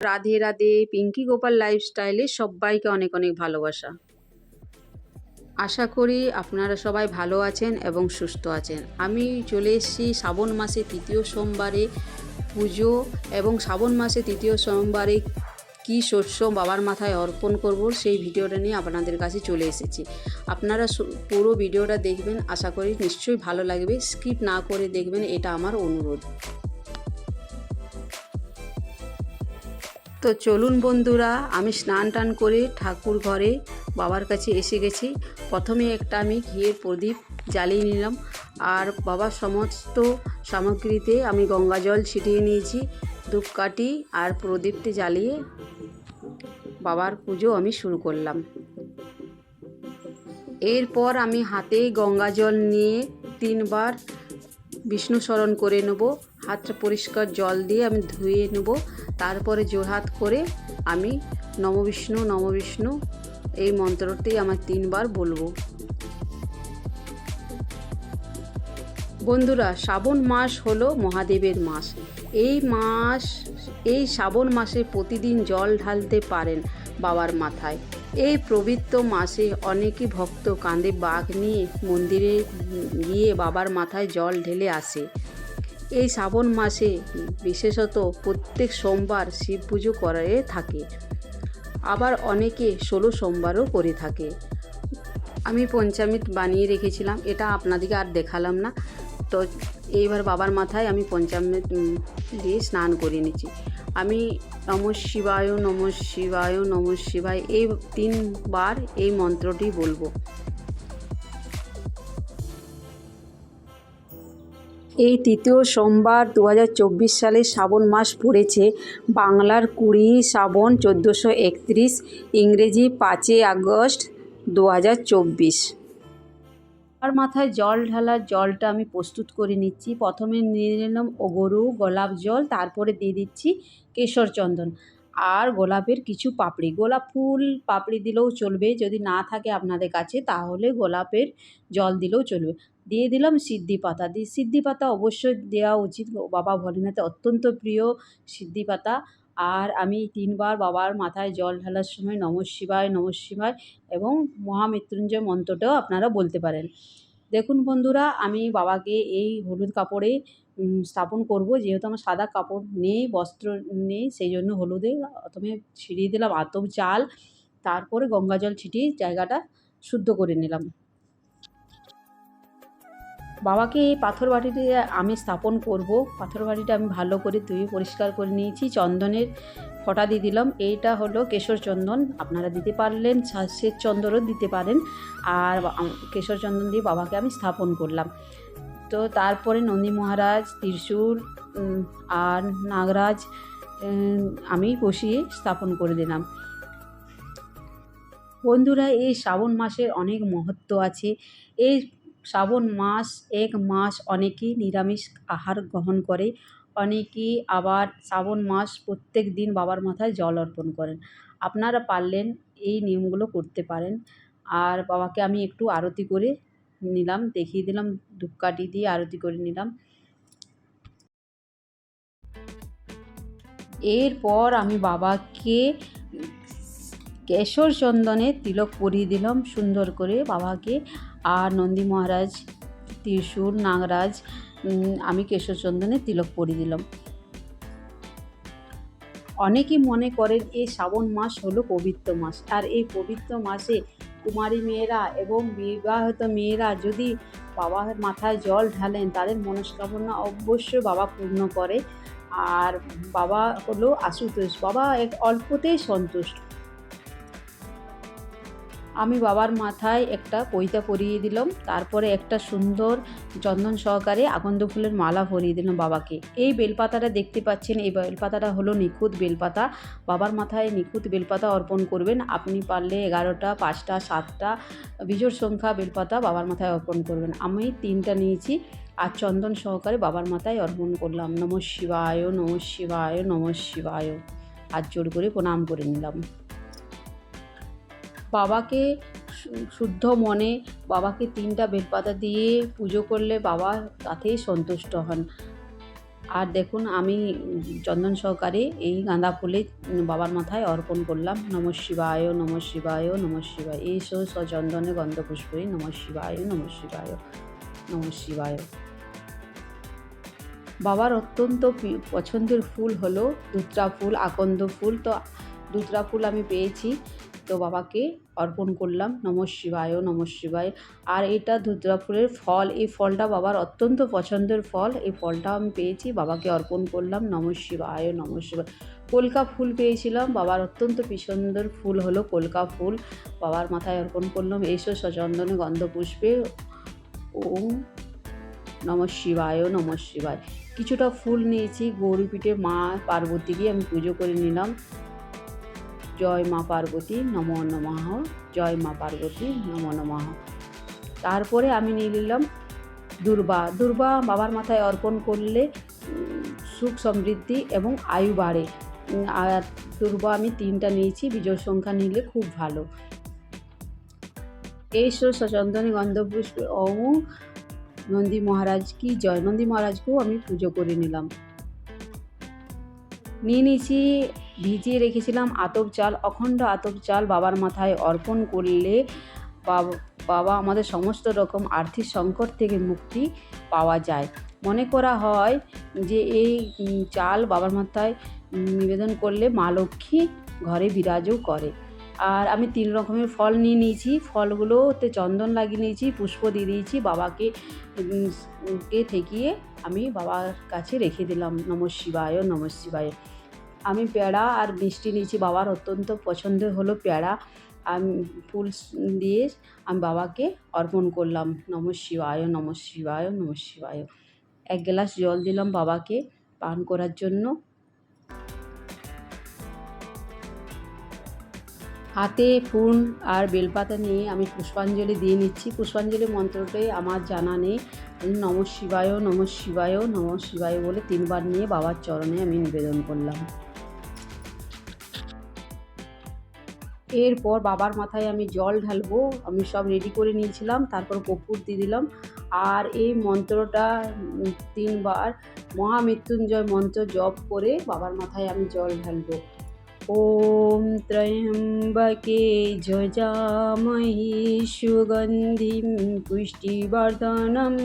রাধে রাধে, পিঙ্কি গোপাল লাইফস্টাইলে সবাইকে অনেক অনেক ভালোবাসা। আশা করি আপনারা সবাই ভালো আছেন এবং সুস্থ আছেন। আমি চলে এসেছি শ্রাবণ মাসে তৃতীয় সোমবারে পুজো এবং শ্রাবণ মাসে তৃতীয় সোমবারে কী শস্য বাবার মাথায় অর্পণ করব সেই ভিডিওটা নিয়ে আপনাদের কাছে চলে এসেছি। আপনারা পুরো ভিডিওটা দেখবেন, আশা করি নিশ্চয়ই ভালো লাগবে। স্কিপ না করে দেখবেন, এটা আমার অনুরোধ। তো চলুন বন্ধুরা, আমি স্নান টান করে ঠাকুর ঘরে বাবার কাছে এসে গেছি। প্রথমে একটা আমি ঘিয়ের প্রদীপ জ্বালিয়ে নিলাম। আর বাবার সমস্ত সামগ্রীতে আমি গঙ্গা জল ছিটিয়ে নিয়েছি, ধূপকাঠি আর প্রদীপটি জ্বালিয়ে বাবার পুজো আমি শুরু করলাম। এরপর আমি হাতে গঙ্গা জল নিয়ে তিনবার বিষ্ণু স্মরণ করে নেব। হাতটা পরিষ্কার জল দিয়ে আমি ধুয়ে নেব। তারপরে জোরহাত করে আমি নমবিষ্ণু নমবিষ্ণু এই মন্ত্রটি আমার তিনবার বলব। বন্ধুরা, শ্রাবণ মাস হলো মহাদেবের মাস। এই মাস, এই শ্রাবণ মাসে প্রতিদিন জল ঢালতে পারেন বাবার মাথায়। এই পবিত্র মাসে অনেকই ভক্ত কাঁধে বাঘ নিয়ে মন্দিরে গিয়ে বাবার মাথায় জল ঢেলে আসে। এই শ্রাবণ মাসে বিশেষত প্রত্যেক সোমবার শিব পুজো করে থাকে। আবার অনেকে ষোলো সোমবারও করে থাকে। আমি পঞ্চামৃত বানিয়ে রেখেছিলাম, এটা আপনাদেরকে আর দেখালাম না। তো এইবার বাবার মাথায় আমি পঞ্চামৃত দিয়ে স্নান করে নিচ্ছি। আমি নম শিবায় নম শিবায় নম শিবায় এই তিনবার এই মন্ত্রটি বলব। এই তৃতীয় সোমবার দু হাজার চব্বিশ সালে শ্রাবণ মাস পড়েছে। বাংলার কুড়ি শ্রাবণ চোদ্দোশো একত্রিশ, ইংরেজি পাঁচই আগস্ট দু হাজার চব্বিশ। আর মাথায় জল ঢালার জলটা আমি প্রস্তুত করে নিচ্ছি। প্রথমে নিয়ে নিলাম ওগরু গোলাপ জল, তারপরে দিয়ে দিচ্ছি কেশর চন্দন আর গোলাপের কিছু পাপড়ি। গোলাপ ফুল পাপড়ি দিলেও চলবে, যদি না থাকে আপনাদের কাছে তাহলে গোলাপের জল দিলেও চলবে। দিয়ে দিলাম সিদ্ধি পাতা। দিয়ে সিদ্ধি পাতা অবশ্যই দেওয়া উচিত। বাবা ভোলেনাথের অত্যন্ত প্রিয় সিদ্ধি পাতা। আর আমি তিনবার বাবার মাথায় জল ঢালার সময় নম শিবায় নম শিবায় এবং মহামৃত্যুঞ্জয় মন্ত্রটাও আপনারা বলতে পারেন। দেখুন বন্ধুরা, আমি বাবাকে এই হলুদ কাপড়ে স্থাপন করব। যেহেতু আমার সাদা কাপড় নেই, বস্ত্র নেই, সেই জন্য হলুদে প্রথমে ছিটিয়ে দিলাম আতপ চাল তারপরে গঙ্গা জল ছিটিয়ে জায়গাটা শুদ্ধ করে নিলাম। বাবাকে এই পাথর বাটিতে আমি স্থাপন করব। পাথর বাটিটা আমি ভালো করে ধুয়ে পরিষ্কার করে নিয়েছি। চন্দনের ফটা দিয়ে দিলাম। এইটা হলো কেশর চন্দন। আপনারা দিতে পারলেন শ্বাসের চন্দনও দিতে পারেন। আর কেশর চন্দন দিয়ে বাবাকে আমি স্থাপন করলাম। তো তারপরে নন্দী মহারাজ, ত্রিশূল আর নাগরাজ আমি বসিয়ে স্থাপন করে দিলাম। বন্ধুরা, এই শ্রাবণ মাসের অনেক মহত্ব আছে। এই শ্রাবণ মাস, এক মাস অনেকেই নিরামিষ আহার গ্রহণ করে। অনেকেই আবার শ্রাবণ মাস প্রত্যেক দিন বাবার মাথায় জল অর্পণ করেন। আপনারা পারলেন এই নিয়মগুলো করতে পারেন। আর বাবাকে আমি একটু আরতি করে নিলাম, দেখিয়ে দিলাম ধূপকাঠি দিয়ে আরতি করে নিলাম। এরপর আমি বাবাকে কেশর চন্দনে তিলক পরিয়ে দিলাম, সুন্দর করে বাবাকে আর নন্দী মহারাজ ত্রিশূল নাগরাজ আমি কেশর চন্দনে তিলক পরিয়ে দিলাম। অনেকেই মনে করেন এই শ্রাবণ মাস হলো পবিত্র মাস। আর এই পবিত্র মাসে কুমারী মেয়েরা এবং বিবাহিত মেয়েরা যদি বাবার মাথায় জল ঢালেন, তাদের মনস্কামনা অবশ্যই বাবা পূর্ণ করে। আর বাবা হলো আশুতোষ, বাবা এক অল্পতেই সন্তুষ্ট। আমি বাবার মাথায় একটা পৈতা পরিয়ে দিলাম, তারপরে একটা সুন্দর চন্দন সহকারে আকন্দ ফুলের মালা পরিয়ে দিলাম বাবাকে। এই বেলপাতাটা দেখতে পাচ্ছেন, এই বেলপাতাটা হলো নিখুঁত বেলপাতা। বাবার মাথায় নিখুঁত বেলপাতা অর্পণ করবেন, আপনি পারলে এগারোটা, পাঁচটা, সাতটা বিজোড় সংখ্যা বেলপাতা বাবার মাথায় অর্পণ করবেন। আমি তিনটা নিয়েছি আর চন্দন সহকারে বাবার মাথায় অর্পণ করলাম। নম শিবায় নম শিবায় নম শিবায়। হাত জোড় করে প্রণাম করে নিলাম। বাবাকে শুদ্ধ মনে বাবাকে তিনটা বেলপাতা দিয়ে পুজো করলে বাবা তাতেই সন্তুষ্ট হন। আর দেখুন, আমি চন্দন সহকারে এই গাঁদা ফুলে বাবার মাথায় অর্পণ করলাম। নম শিবায় নম শিবায় নম শিবায়। এই সব সচন্দনে গন্ধ পুষ্পই নম শিবায় নম শিবায় নম শিবায়। বাবার অত্যন্ত পছন্দের ফুল হলো দুত্রা ফুল, আকন্দ ফুল। তো দুত্রা ফুল আমি পেয়েছি। তো বাবাকে অর্পণ করলাম। নম শিবায় নম শিবায়। আর এটা ধুতরা ফুলের ফল। এই ফলটা বাবার অত্যন্ত পছন্দের ফল। এই ফলটা আমি পেয়েছি। বাবাকে অর্পণ করলাম। নম শিবায় নম শিবায়। কলকা ফুল পেয়েছিলাম। বাবার অত্যন্ত পছন্দের ফুল হলো কলকা ফুল। বাবার মাথায় অর্পণ করলাম। এসো সচন্দনে গন্ধ পুষ্পে ওম নম শিবায় নম শিবায়। কিছুটা ফুল নিয়েছি। গৌরীপীঠে মা পার্বতীকে আমি পুজো করে নিলাম। জয় মা পার্বতী নম নমঃ। জয় মা পার্বতী নম নমঃ। তারপরে আমি নিয়ে নিলাম দুর্বা। দুর্বা বাবার মাথায় অর্পণ করলে সুখ সমৃদ্ধি এবং আয়ু বাড়ে। আর দুর্বা আমি তিনটা নিয়েছি, বিজয় সংখ্যা নিলে খুব ভালো। এই সচন্দনী গন্ধপুষ্প ও নন্দী মহারাজ কি জয়? নন্দী মহারাজকেও আমি পুজো করে নিলাম। নিয়ে নিয়েছি, ভিজিয়ে রেখেছিলাম আতপ চাল, অখণ্ড আতপ চাল বাবার মাথায় অর্পণ করলে বাব- বাবা আমাদের সমস্ত রকম আর্থিক সংকট থেকে মুক্তি পাওয়া যায়। মনে করা হয় যে এই চাল বাবার মাথায় নিবেদন করলে মা লক্ষ্মী ঘরে বিরাজও করে। আর আমি তিন রকমের ফল নিয়ে নিয়েছি। ফলগুলোতে চন্দন লাগিয়ে নিয়েছি, পুষ্প দিয়ে দিয়েছি, বাবাকে কে ঠেকিয়ে আমি বাবার কাছে রেখে দিলাম। নম শিবায় নম শিবায়। আমি পেয়ারা আর মিষ্টি নিয়েছি। বাবার অত্যন্ত পছন্দ হলো পেয়ারা আমি, ফুল দিয়ে আমি বাবাকে অর্পণ করলাম। নম শিবায় নম শিবায় নম শিবায়। এক গ্লাস জল দিলাম বাবাকে পান করার জন্য। হাতে ফুল আর বেলপাতা নিয়ে আমি পুষ্পাঞ্জলি দিয়ে নিচ্ছি। পুষ্পাঞ্জলি মন্ত্রটাই আমার জানা নেই। নম শিবায় নম শিবায় নম শিবায় বলে তিনবার নিয়ে বাবার চরণে আমি নিবেদন করলাম। এরপর বাবার মাথায় আমি জল ঢালবো, আমি সব রেডি করে নিয়েছিলাম, তারপর কপুর দিয়ে দিলাম। আর এই মন্ত্রটা তিনবার মহামৃত্যুঞ্জয় মন্ত্র জপ করে বাবার মাথায় আমি জল ঢালবো। ॐ त्र्यम्बके जजामहि सुगन्धिं पुष्टिवर्धनम्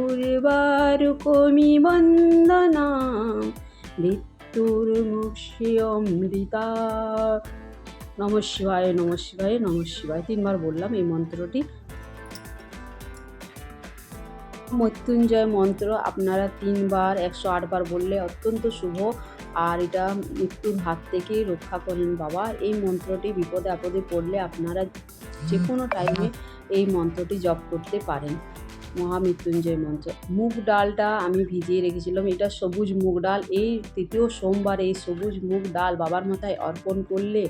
उर्वारुकोमिवन्दना মৃত্যুর্মুক্ষ্যমৃতা নম শিবায় নম শিবায় নম শিবায় তিনবার বললাম এই মন্ত্রটি মৃত্যুঞ্জয় মন্ত্র আপনারা তিনবার একশো আটবার বললে অত্যন্ত শুভ। আর এটা মৃত্যুর হাত থেকে রক্ষা করেন বাবা। এই মন্ত্রটি বিপদে আপদে পড়লে আপনারা যে কোনো টাইমে এই মন্ত্রটি জপ করতে পারেন। মহামৃত্যুঞ্জয় মন্ত্র। মুগ ডালটা আমি ভিজিয়ে রেখেছিলাম। এটা সবুজ মুগ ডাল। এই তৃতীয় সোমবার এই সবুজ মুগ ডাল বাবার মাথায় অর্পণ করলে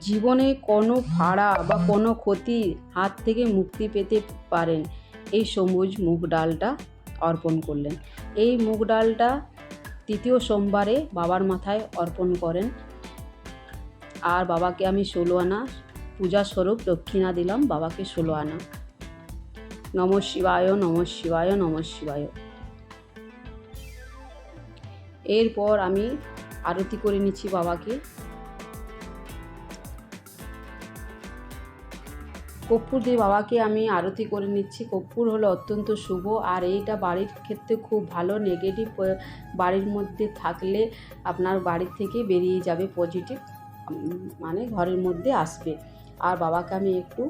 জীবনে কোনো ফাড়া বা কোনো ক্ষতি হাত থেকে মুক্তি পেতে পারেন। এই সবুজ মুগ ডালটা অর্পণ করলেন। এই মুগ ডালটা তৃতীয় সোমবারে বাবার মাথায় অর্পণ করেন। আর বাবাকে আমি ষোলো আনা পূজা স্বরূপ দক্ষিণা দিলাম, বাবাকে ষোলো আনা। নম শিবায় নম শিবায় নম শিবায়। এরপর আমি আরতি করে নিচ্ছি বাবাকে। কর্পূর দিয়ে বাবাকে আমি আরতি করে নিচ্ছি। কর্পূর হলো অত্যন্ত শুভ আর এইটা বাড়ির ক্ষেত্রে খুব ভালো নেগেটিভ বাড়ির মধ্যে থাকলে আপনার বাড়ির থেকে বেরিয়ে যাবে পজিটিভ মানে ঘরের মধ্যে আসবে। আর বাবাকে আমি একটু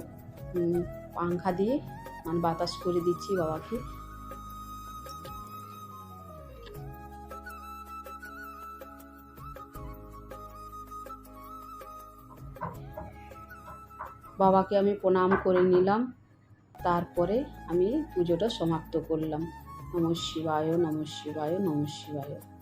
পাংখা দিয়ে মানে বাতাস করে দিচ্ছি বাবাকে। বাবাকে আমি প্রণাম করে নিলাম। তারপরে আমি পুজোটা সমাপ্ত করলাম। নম শিবায় নম শিবায় নম শিবায়।